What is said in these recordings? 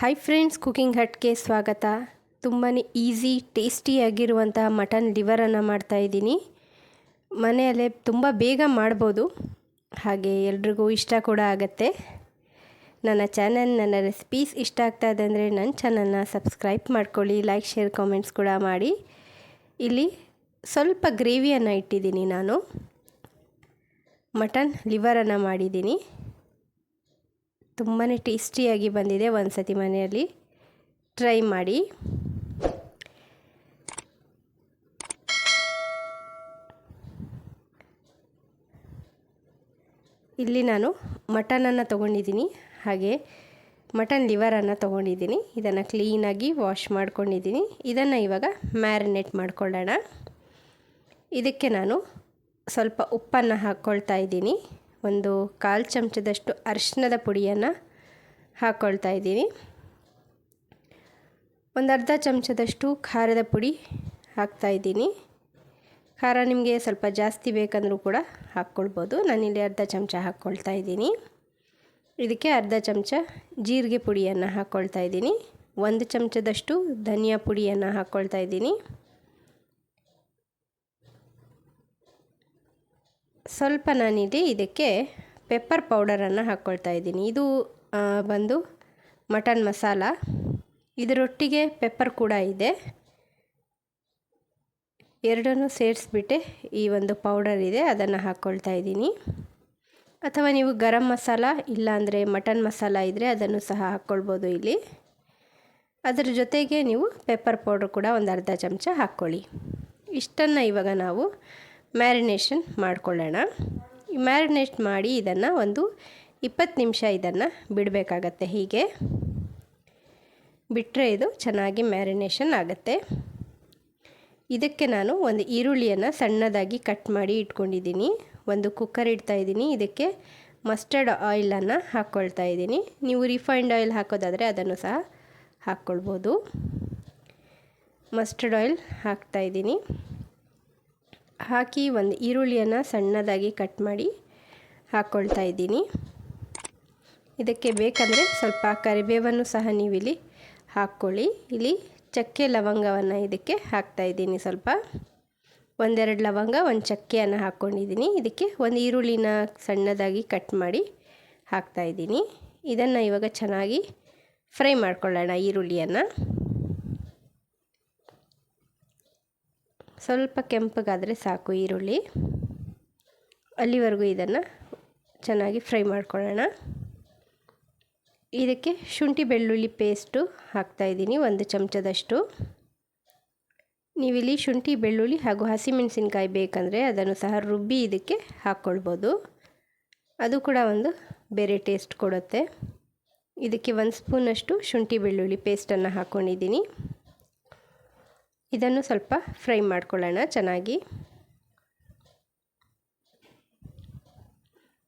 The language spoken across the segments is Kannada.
ಹಾಯ್ ಫ್ರೆಂಡ್ಸ್ ಕುಕಿಂಗ್ ಹಟ್ಗೆ ಸ್ವಾಗತ. ತುಂಬಾ ಈಸಿ ಟೇಸ್ಟಿಯಾಗಿರುವಂತಹ ಮಟನ್ ಲಿವರನ್ನು ಮಾಡ್ತಾಯಿದ್ದೀನಿ ಮನೆಯಲ್ಲೇ ತುಂಬ ಬೇಗ ಮಾಡ್ಬೋದು. ಹಾಗೆ ಎಲ್ರಿಗೂ ಇಷ್ಟ ಕೂಡ ಆಗುತ್ತೆ. ನನ್ನ ಚಾನಲ್ ನನ್ನ ರೆಸಿಪೀಸ್ ಇಷ್ಟ ಆಗ್ತಾ ಇದೆ ಅಂದರೆ ನನ್ನ ಚಾನಲ್ನ ಸಬ್ಸ್ಕ್ರೈಬ್ ಮಾಡ್ಕೊಳ್ಳಿ ಲೈಕ್ ಶೇರ್ ಕಾಮೆಂಟ್ಸ್ ಕೂಡ ಮಾಡಿ. ಇಲ್ಲಿ ಸ್ವಲ್ಪ ಗ್ರೇವಿಯನ್ನು ಇಟ್ಟಿದ್ದೀನಿ ನಾನು. ಮಟನ್ ಲಿವರನ್ನು ಮಾಡಿದ್ದೀನಿ. ತುಂಬಾ ಟೇಸ್ಟಿಯಾಗಿ ಬಂದಿದೆ ಒಂದು ಸತಿ ಮನೆಯಲ್ಲಿ. ಟ್ರೈ ಮಾಡಿ. ಇಲ್ಲಿ ನಾನು ಮಟನನ್ನು ತೊಗೊಂಡಿದ್ದೀನಿ. ಹಾಗೆ ಮಟನ್ ಲಿವರನ್ನು ತೊಗೊಂಡಿದ್ದೀನಿ. ಇದನ್ನು ಕ್ಲೀನಾಗಿ ವಾಶ್ ಮಾಡ್ಕೊಂಡಿದ್ದೀನಿ. ಇದನ್ನು ಇವಾಗ ಮ್ಯಾರಿನೇಟ್ ಮಾಡ್ಕೊಳ್ಳೋಣ. ಇದಕ್ಕೆ ನಾನು ಸ್ವಲ್ಪ ಉಪ್ಪನ್ನು ಹಾಕ್ಕೊಳ್ತಾ ಇದ್ದೀನಿ. ಒಂದು ಕಾಲು ಚಮಚದಷ್ಟು ಅರಿಶಿನದ ಪುಡಿಯನ್ನು ಹಾಕ್ಕೊಳ್ತಾ ಇದ್ದೀನಿ. ಒಂದು ಅರ್ಧ ಚಮಚದಷ್ಟು ಖಾರದ ಪುಡಿ ಹಾಕ್ತಾಯಿದ್ದೀನಿ ಖಾರ ನಿಮಗೆ ಸ್ವಲ್ಪ ಜಾಸ್ತಿ ಬೇಕಂದರೂ ಕೂಡ ಹಾಕ್ಕೊಳ್ಬೋದು. ನಾನಿಲ್ಲಿ ಅರ್ಧ ಚಮಚ ಹಾಕ್ಕೊಳ್ತಾ ಇದ್ದೀನಿ. ಇದಕ್ಕೆ ಅರ್ಧ ಚಮಚ ಜೀರಿಗೆ ಪುಡಿಯನ್ನು ಹಾಕ್ಕೊಳ್ತಾ ಇದ್ದೀನಿ. ಒಂದು ಚಮಚದಷ್ಟು ಧನಿಯಾ ಪುಡಿಯನ್ನು ಹಾಕ್ಕೊಳ್ತಾ ಇದ್ದೀನಿ. ಸ್ವಲ್ಪ ನಾನಿಲ್ಲಿ ಇದಕ್ಕೆ ಪೆಪ್ಪರ್ ಪೌಡರನ್ನು ಹಾಕ್ಕೊಳ್ತಾ ಇದ್ದೀನಿ. ಇದು ಬಂದು ಮಟನ್ ಮಸಾಲ ಇದರೊಟ್ಟಿಗೆ ಪೆಪ್ಪರ್ ಕೂಡ ಇದೆ. ಎರಡನ್ನೂ ಸೇರಿಸ್ಬಿಟ್ಟೆ ಈ ಒಂದು ಪೌಡರ್ ಇದೆ, ಅದನ್ನು ಹಾಕ್ಕೊಳ್ತಾ ಇದ್ದೀನಿ. ಅಥವಾ ನೀವು ಗರಂ ಮಸಾಲ ಇಲ್ಲಾಂದರೆ ಮಟನ್ ಮಸಾಲ ಇದ್ದರೆ ಅದನ್ನು ಸಹ ಹಾಕ್ಕೊಳ್ಬೋದು ಇಲ್ಲಿ. ಅದರ ಜೊತೆಗೆ ನೀವು ಪೆಪ್ಪರ್ ಪೌಡ್ರ್ ಕೂಡ ಒಂದು ಅರ್ಧ ಚಮಚ ಹಾಕ್ಕೊಳ್ಳಿ. ಇಷ್ಟನ್ನು ಇವಾಗ ನಾವು ಮ್ಯಾರಿನೇಷನ್ ಮಾಡ್ಕೊಳ್ಳೋಣ. ಮ್ಯಾರಿನೇಟ್ ಮಾಡಿ ಇದನ್ನು ಒಂದು ಇಪ್ಪತ್ತು ನಿಮಿಷ ಇದನ್ನು ಬಿಡಬೇಕಾಗತ್ತೆ ಹೀಗೆ. ಬಿಟ್ಟರೆ ಇದು ಚೆನ್ನಾಗಿ ಮ್ಯಾರಿನೇಷನ್ ಆಗುತ್ತೆ. ಇದಕ್ಕೆ ನಾನು ಒಂದು ಈರುಳ್ಳಿಯನ್ನು ಸಣ್ಣದಾಗಿ ಕಟ್ ಮಾಡಿ ಇಟ್ಕೊಂಡಿದ್ದೀನಿ. ಒಂದು ಕುಕ್ಕರ್ ಇಡ್ತಾ ಇದ್ದೀನಿ. ಇದಕ್ಕೆ ಮಸ್ಟರ್ಡ್ ಆಯಿಲನ್ನು ಹಾಕ್ಕೊಳ್ತಾ ಇದ್ದೀನಿ. ನೀವು ರಿಫೈನ್ಡ್ ಆಯಿಲ್ ಹಾಕೋದಾದರೆ ಅದನ್ನು ಸಹ ಹಾಕ್ಕೊಳ್ಬೋದು ಮಸ್ಟರ್ಡ್ ಆಯಿಲ್ ಹಾಕ್ತಾಯಿದ್ದೀನಿ ಹಾಕಿ ಒಂದು ಈರುಳ್ಳಿಯನ್ನು ಸಣ್ಣದಾಗಿ ಕಟ್ ಮಾಡಿ ಹಾಕ್ಕೊಳ್ತಾ ಇದ್ದೀನಿ. ಇದಕ್ಕೆ ಬೇಕಂದರೆ ಸ್ವಲ್ಪ ಕರಿಬೇವನ್ನು ಸಹ ನೀವಿಲ್ಲಿ ಹಾಕ್ಕೊಳ್ಳಿ. ಇಲ್ಲಿ ಚಕ್ಕೆ ಲವಂಗವನ್ನು ಇದಕ್ಕೆ ಹಾಕ್ತಾಯಿದ್ದೀನಿ ಸ್ವಲ್ಪ. ಒಂದೆರಡು ಲವಂಗ, ಒಂದು ಚಕ್ಕೆಯನ್ನು ಹಾಕ್ಕೊಂಡಿದ್ದೀನಿ. ಇದಕ್ಕೆ ಒಂದು ಈರುಳ್ಳಿನ ಸಣ್ಣದಾಗಿ ಕಟ್ ಮಾಡಿ ಹಾಕ್ತಾಯಿದ್ದೀನಿ ಇದನ್ನು ಇವಾಗ ಚೆನ್ನಾಗಿ ಫ್ರೈ ಮಾಡ್ಕೊಳ್ಳೋಣ ಈರುಳ್ಳಿಯನ್ನು. ಸ್ವಲ್ಪ ಕೆಂಪಗಾದರೆ ಸಾಕು ಈರುಳ್ಳಿ. ಅಲ್ಲಿವರೆಗೂ ಇದನ್ನು ಚೆನ್ನಾಗಿ ಫ್ರೈ ಮಾಡ್ಕೊಳ್ಳೋಣ. ಇದಕ್ಕೆ ಶುಂಠಿ ಬೆಳ್ಳುಳ್ಳಿ ಪೇಸ್ಟು ಹಾಕ್ತಾಯಿದ್ದೀನಿ ಒಂದು ಚಮಚದಷ್ಟು. ನೀವಿಲ್ಲಿ ಶುಂಠಿ, ಬೆಳ್ಳುಳ್ಳಿ ಹಾಗೂ ಹಸಿಮೆಣಸಿನ್ಕಾಯಿ ಬೇಕಂದರೆ ಅದನ್ನು ಸಹ ರುಬ್ಬಿ ಇದಕ್ಕೆ ಹಾಕ್ಕೊಳ್ಬೋದು. ಅದು ಕೂಡ ಒಂದು ಬೇರೆ ಟೇಸ್ಟ್ ಕೊಡುತ್ತೆ. ಇದಕ್ಕೆ ಒಂದು ಸ್ಪೂನಷ್ಟು ಶುಂಠಿ, ಬೆಳ್ಳುಳ್ಳಿ ಪೇಸ್ಟನ್ನು ಹಾಕ್ಕೊಂಡಿದ್ದೀನಿ ಇದನ್ನು ಸ್ವಲ್ಪ ಫ್ರೈ ಮಾಡ್ಕೊಳ್ಳೋಣ ಚೆನ್ನಾಗಿ.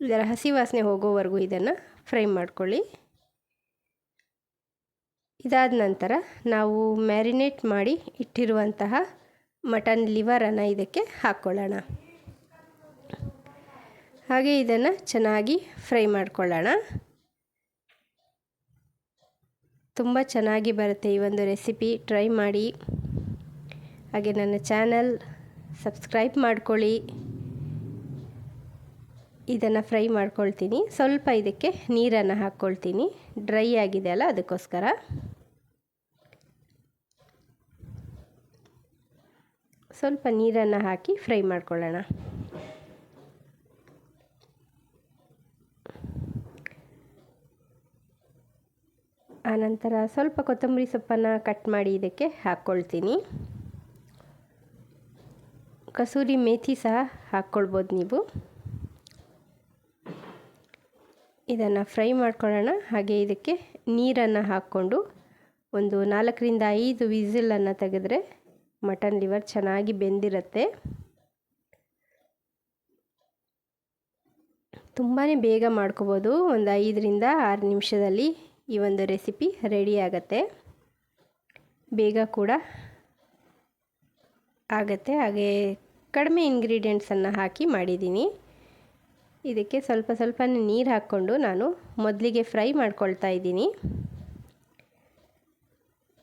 ಇದರ ಹಸಿ ವಾಸನೆ ಹೋಗೋವರೆಗೂ ಇದನ್ನು ಫ್ರೈ ಮಾಡ್ಕೊಳ್ಳಿ. ಇದಾದ ನಂತರ ನಾವು ಮ್ಯಾರಿನೇಟ್ ಮಾಡಿ ಇಟ್ಟಿರುವಂತಹ ಮಟನ್ ಲಿವರನ್ನು ಇದಕ್ಕೆ ಹಾಕ್ಕೊಳ್ಳೋಣ. ಹಾಗೆ ಇದನ್ನು ಚೆನ್ನಾಗಿ ಫ್ರೈ ಮಾಡ್ಕೊಳ್ಳೋಣ. ತುಂಬ ಚೆನ್ನಾಗಿ ಬರುತ್ತೆ ಈ ಒಂದು ರೆಸಿಪಿ. ಟ್ರೈ ಮಾಡಿ. ಹಾಗೆ ನನ್ನ ಚಾನಲ್ ಸಬ್ಸ್ಕ್ರೈಬ್ ಮಾಡ್ಕೊಳ್ಳಿ. ಇದನ್ನು ಫ್ರೈ ಮಾಡ್ಕೊಳ್ತೀನಿ. ಸ್ವಲ್ಪ ಇದಕ್ಕೆ ನೀರನ್ನು ಹಾಕ್ಕೊಳ್ತೀನಿ. ಡ್ರೈ ಆಗಿದೆ ಅಲ್ಲ, ಅದಕ್ಕೋಸ್ಕರ. ಸ್ವಲ್ಪ ನೀರನ್ನು ಹಾಕಿ ಫ್ರೈ ಮಾಡ್ಕೊಳ್ಳೋಣ. ಆನಂತರ ಸ್ವಲ್ಪ ಕೊತ್ತಂಬರಿ ಸೊಪ್ಪನ್ನು ಕಟ್ ಮಾಡಿ ಇದಕ್ಕೆ ಹಾಕ್ಕೊಳ್ತೀನಿ. ಕಸೂರಿ ಮೇಥಿ ಸಹ ಹಾಕ್ಕೊಳ್ಬೋದು ನೀವು. ಇದನ್ನು ಫ್ರೈ ಮಾಡ್ಕೊಳ್ಳೋಣ. ಹಾಗೆ ಇದಕ್ಕೆ ನೀರನ್ನು ಹಾಕ್ಕೊಂಡು ಒಂದು ನಾಲ್ಕರಿಂದ ಐದು ವಿಸಿಲನ್ನು ತೆಗೆದ್ರೆ ಮಟನ್ ಲಿವರ್ ಚೆನ್ನಾಗಿ ಬೆಂದಿರುತ್ತೆ. ತುಂಬಾ ಬೇಗ ಮಾಡ್ಕೋಬೋದು. ಒಂದು ಐದರಿಂದ ಆರು ನಿಮಿಷದಲ್ಲಿ ಈ ಒಂದು ರೆಸಿಪಿ ರೆಡಿ ಆಗುತ್ತೆ. ಬೇಗ ಕೂಡ ಆಗುತ್ತೆ. ಹಾಗೆ ಕಡಿಮೆ ಇಂಗ್ರೀಡಿಯೆಂಟ್ಸನ್ನು ಹಾಕಿ ಮಾಡಿದ್ದೀನಿ. ಇದಕ್ಕೆ ಸ್ವಲ್ಪ ಸ್ವಲ್ಪ ನೀರು ಹಾಕ್ಕೊಂಡು ನಾನು ಮೊದಲಿಗೆ ಫ್ರೈ ಮಾಡ್ಕೊಳ್ತಾ ಇದ್ದೀನಿ.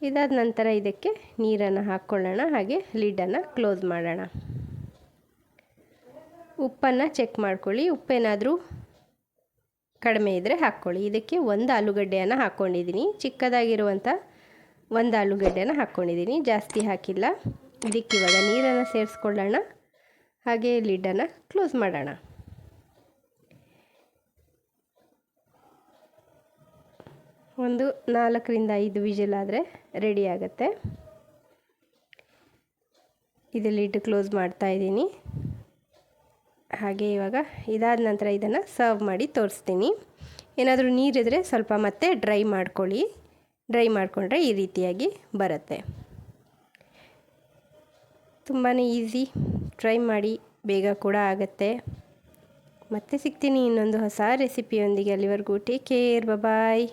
ಇದಾದ ನಂತರ ಇದಕ್ಕೆ ನೀರನ್ನು ಹಾಕ್ಕೊಳ್ಳೋಣ. ಹಾಗೆ ಲಿಡನ್ನು ಕ್ಲೋಸ್ ಮಾಡೋಣ. ಉಪ್ಪನ್ನು ಚೆಕ್ ಮಾಡ್ಕೊಳ್ಳಿ. ಉಪ್ಪೇನಾದರೂ ಕಡಿಮೆ ಇದ್ದರೆ ಹಾಕ್ಕೊಳ್ಳಿ. ಇದಕ್ಕೆ ಒಂದು ಆಲೂಗಡ್ಡೆಯನ್ನು ಹಾಕ್ಕೊಂಡಿದ್ದೀನಿ ಚಿಕ್ಕದಾಗಿರುವಂಥ ಒಂದು ಆಲೂಗಡ್ಡೆಯನ್ನು ಹಾಕ್ಕೊಂಡಿದ್ದೀನಿ. ಜಾಸ್ತಿ ಹಾಕಿಲ್ಲ. ಇದಕ್ಕೆ ಇವಾಗ ನೀರನ್ನು ಸೇರಿಸ್ಕೊಳ್ಳೋಣ. ಹಾಗೆ ಲಿಡ್ಡನ್ನು ಕ್ಲೋಸ್ ಮಾಡೋಣ. ಒಂದು ನಾಲ್ಕರಿಂದ ಐದು ವಿಜಿಲ್ ಆದರೆ ರೆಡಿ ಆಗುತ್ತೆ. ಇದು ಲಿಡ್ ಕ್ಲೋಸ್ ಮಾಡ್ತಾ ಇದ್ದೀನಿ. ಹಾಗೆ ಇವಾಗ ಇದಾದ ನಂತರ ಇದನ್ನು ಸರ್ವ್ ಮಾಡಿ ತೋರಿಸ್ತೀನಿ. ಏನಾದರೂ ನೀರಿದ್ರೆ ಸ್ವಲ್ಪ ಮತ್ತೆ ಡ್ರೈ ಮಾಡ್ಕೊಳ್ಳಿ. ಡ್ರೈ ಮಾಡಿಕೊಂಡ್ರೆ ಈ ರೀತಿಯಾಗಿ ಬರುತ್ತೆ. ತುಂಬಾ ಈಸಿ ಟ್ರೈ ಮಾಡಿ, ಬೇಗ ಕೂಡ ಆಗುತ್ತೆ. ಮತ್ತೆ ಸಿಗ್ತೀನಿ ಇನ್ನೊಂದು ಹೊಸ ರೆಸಿಪಿಯೊಂದಿಗೆ ಅಲ್ಲಿವರೆಗೂ. Take care bye